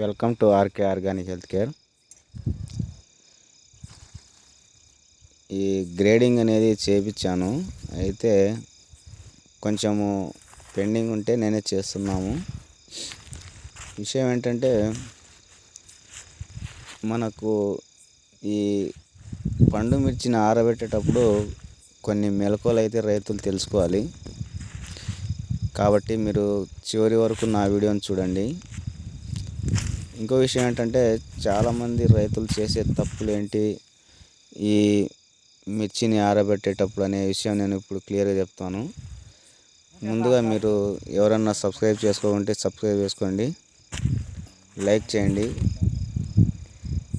Welcome to RK organic health care. ఈ grading అనేది చేపించాను. అయితే కొంచెము పెండింగ్ ఉంటే నేనే చేస్తున్నాము. విషయం ఏంటంటే మనకు ఈ పండు మిర్చిని ఆరబెట్టేటప్పుడు కొన్ని మెలకువలు అయితే రైతులు తెలుసుకోవాలి. కాబట్టి మీరు చివరి వరకు నా వీడియోని చూడండి. ఇంకో విషయం ఏంటంటే చాలామంది రైతులు చేసే తప్పులు ఏంటి ఈ మిర్చిని ఆరబెట్టేటప్పుడు అనే విషయం నేను ఇప్పుడు క్లియర్గా చెప్తాను. ముందుగా మీరు ఎవరన్నా సబ్స్క్రైబ్ చేసుకోకుంటే సబ్స్క్రైబ్ చేసుకోండి. లైక్ చేయండి.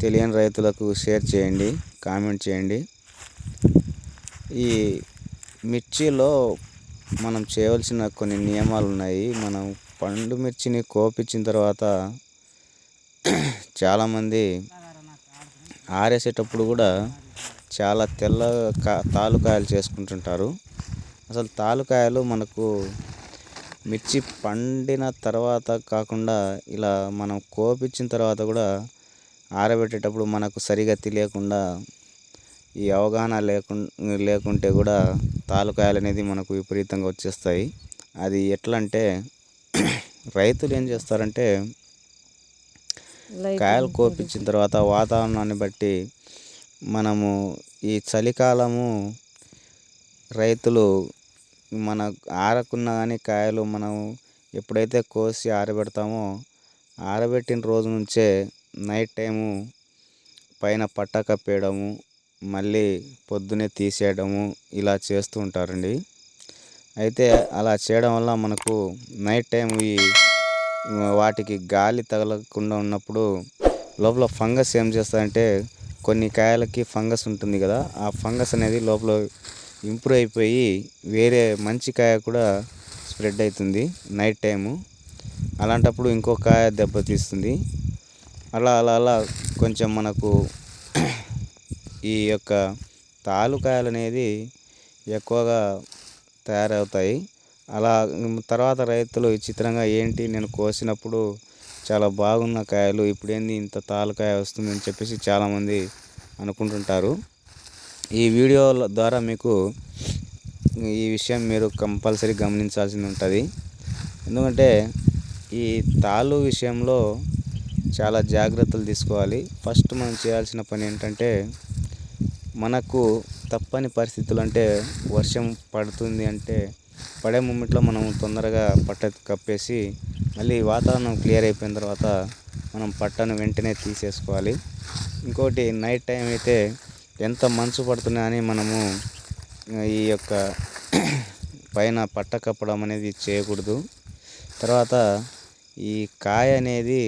తెలియని రైతులకు షేర్ చేయండి. కామెంట్ చేయండి. ఈ మిర్చిలో మనం చేయవలసిన కొన్ని నియమాలు ఉన్నాయి మనం పండు మిర్చిని కోపించిన తర్వాత చాలామంది ఆరేసేటప్పుడు కూడా చాలా తెల్ల కా తాలుకాయలు చేసుకుంటుంటారు. అసలు తాలుకాయలు మనకు మిర్చి పండిన తర్వాత కాకుండా ఇలా మనం కోపించిన తర్వాత కూడా ఆరబెట్టేటప్పుడు మనకు సరిగా తెలియకుండా ఈ అవగాహన లేకుండా లేకుంటే కూడా తాలుకాయలు అనేది మనకు విపరీతంగా వచ్చేస్తాయి. అది ఎట్లా అంటే రైతులు ఏం చేస్తారంటే కాయలు కోపించిన తర్వాత వాతావరణాన్ని బట్టి మనము ఈ చలికాలము రైతులు మన ఆరకున్న కానీ కాయలు మనం ఎప్పుడైతే కోసి ఆరబెడతామో ఆరబెట్టిన రోజు నుంచే నైట్ టైము పైన పట్ట కప్పేయడము మళ్ళీ పొద్దునే తీసేయడము ఇలా చేస్తూ ఉంటారండి. అయితే అలా చేయడం వల్ల మనకు నైట్ టైం ఈ వాటికి గాలి తగలకుండా ఉన్నప్పుడు లోపల ఫంగస్ ఏం చేస్తుందంటే కొన్ని కాయలకి ఫంగస్ ఉంటుంది కదా ఆ ఫంగస్ అనేది లోపల ఇంప్రూవ్ అయిపోయి వేరే మంచి కాయ కూడా స్ప్రెడ్ అవుతుంది నైట్ టైము. అలాంటప్పుడు ఇంకో కాయ దెబ్బతీస్తుంది అలా అలా అలా కొంచెం మనకు ఈ యొక్క తాలుకాయలు అనేది ఎక్కువగా తయారవుతాయి. అలా తర్వాత రైతులు విచిత్రంగా ఏంటి నేను కోసినప్పుడు చాలా బాగున్న కాయలు ఇప్పుడేంది ఇంత తాలుకాయ వస్తుందని చెప్పేసి చాలామంది అనుకుంటుంటారు. ఈ వీడియో ద్వారా మీకు ఈ విషయం మీరు కంపల్సరీ గమనించాల్సి ఉంటుంది. ఎందుకంటే ఈ తాళ్ళు విషయంలో చాలా జాగ్రత్తలు తీసుకోవాలి. ఫస్ట్ మనం చేయాల్సిన పని ఏంటంటే మనకు తప్పని పరిస్థితులు అంటే వర్షం పడుతుంది అంటే పడే మూమెంట్లో మనం తొందరగా పట్ట కప్పేసి మళ్ళీ వాతావరణం క్లియర్ అయిపోయిన తర్వాత మనం పట్టను వెంటనే తీసేసుకోవాలి. ఇంకోటి నైట్ టైం అయితే ఎంత మంచు పడుతున్నా అని మనము ఈ యొక్క పైన పట్ట కప్పడం అనేది చేయకూడదు. తర్వాత ఈ కాయ అనేది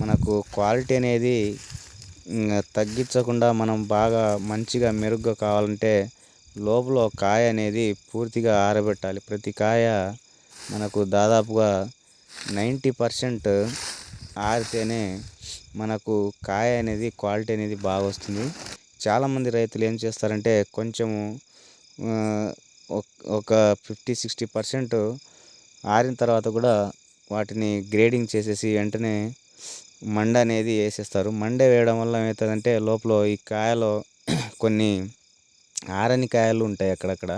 మనకు క్వాలిటీ అనేది తగ్గించకుండా మనం బాగా మంచిగా మెరుగ్గా కావాలంటే లోపల కాయ అనేది పూర్తిగా ఆరబెట్టాలి. ప్రతి కాయ మనకు దాదాపుగా నైంటీ పర్సెంట్ ఆరితేనే మనకు కాయ అనేది క్వాలిటీ అనేది బాగా వస్తుంది. చాలామంది రైతులు ఏం చేస్తారంటే కొంచెము ఒక ఫిఫ్టీ సిక్స్టీ పర్సెంట్ ఆరిన తర్వాత కూడా వాటిని గ్రేడింగ్ చేసేసి వెంటనే మండ అనేది వేసేస్తారు. మండ వేయడం వల్ల ఏమవుతుందంటే లోపల ఈ కాయలో కొన్ని ఆరని కాయలు ఉంటాయి అక్కడక్కడ.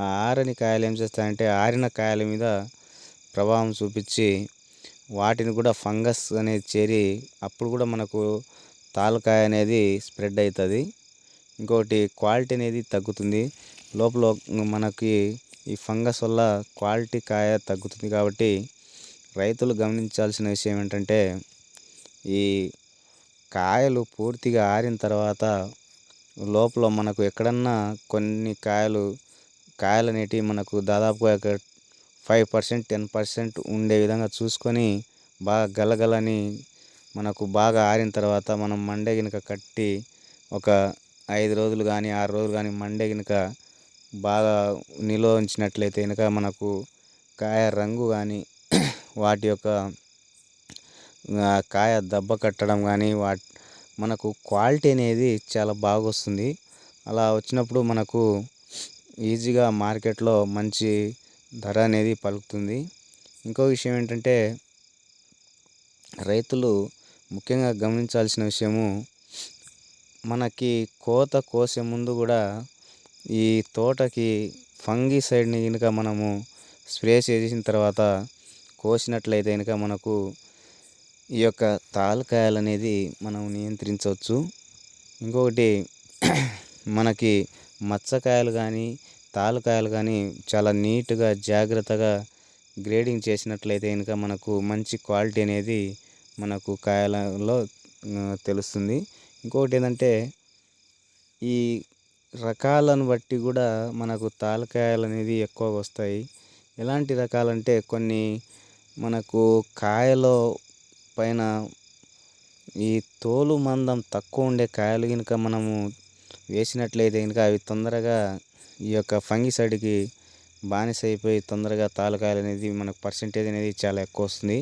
ఆ ఆరని కాయలు ఏం చేస్తాయంటే ఆరిన కాయల మీద ప్రభావం చూపించి వాటిని కూడా ఫంగస్ అనేది చేరి అప్పుడు కూడా మనకు తాలకాయ అనేది స్ప్రెడ్ అవుతుంది. ఇంకోటి క్వాలిటీ అనేది తగ్గుతుంది. లోపల మనకి ఈ ఫంగస్ వల్ల క్వాలిటీ కాయ తగ్గుతుంది కాబట్టి రైతులు గమనించాల్సిన విషయం ఏంటంటే ఈ కాయలు పూర్తిగా ఆరిన తర్వాత లోపల మనకు ఎక్కడన్నా కొన్ని కాయలు కాయలు అనేటివి మనకు దాదాపుగా ఫైవ్ పర్సెంట్ టెన్ పర్సెంట్ ఉండే విధంగా చూసుకొని బాగా గలగలని మనకు బాగా ఆరిన తర్వాత మనం మండే గినక కట్టి ఒక ఐదు రోజులు కానీ ఆరు రోజులు కానీ మండే గినక బాగా నిల్వ ఉంచినట్లయితే కనుక మనకు కాయ రంగు కానీ వాటి యొక్క కాయ దెబ్బ కట్టడం కానీ వా మనకు క్వాలిటీ అనేది చాలా బాగా వస్తుంది అలా వచ్చినప్పుడు మనకు ఈజీగా మార్కెట్లో మంచి ధర అనేది పలుకుతుంది. ఇంకో విషయం ఏంటంటే రైతులు ముఖ్యంగా గమనించాల్సిన విషయము మనకి కోత కోసే ముందు కూడా ఈ తోటకి ఫంగిసైడ్ని కనుక మనము స్ప్రే చేసిన తర్వాత కోసినట్లయితే కనుక మనకు ఈ యొక్క తాలకాయలు అనేది మనం నియంత్రించవచ్చు. ఇంకొకటి మనకి మచ్చకాయలు కానీ తాళకాయలు కానీ చాలా నీట్గా జాగ్రత్తగా గ్రేడింగ్ చేసినట్లయితే కనుక మనకు మంచి క్వాలిటీ అనేది మనకు కాయలలో తెలుస్తుంది. ఇంకొకటి ఏంటంటే ఈ రకాలను బట్టి కూడా మనకు తాలకాయలు అనేది ఎక్కువగా వస్తాయి. ఎలాంటి రకాలంటే కొన్ని మనకు కాయలో పైన ఈ తోలు మందం తక్కువ ఉండే కాయలు కనుక మనము వేసినట్లయితే కనుక అవి తొందరగా ఈ యొక్క ఫంగిసైడ్కి బానిస అయిపోయి తొందరగా తాలకాయలు అనేది మనకు పర్సంటేజ్ అనేది చాలా ఎక్కువ వస్తుంది.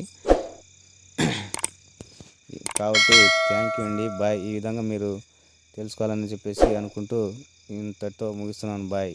కాబట్టి థ్యాంక్ యూ అండి. బాయ్. ఈ విధంగా మీరు తెలుసుకోవాలని చెప్పేసి అనుకుంటూ ఇంతటితో ముగిస్తున్నాను. బాయ్.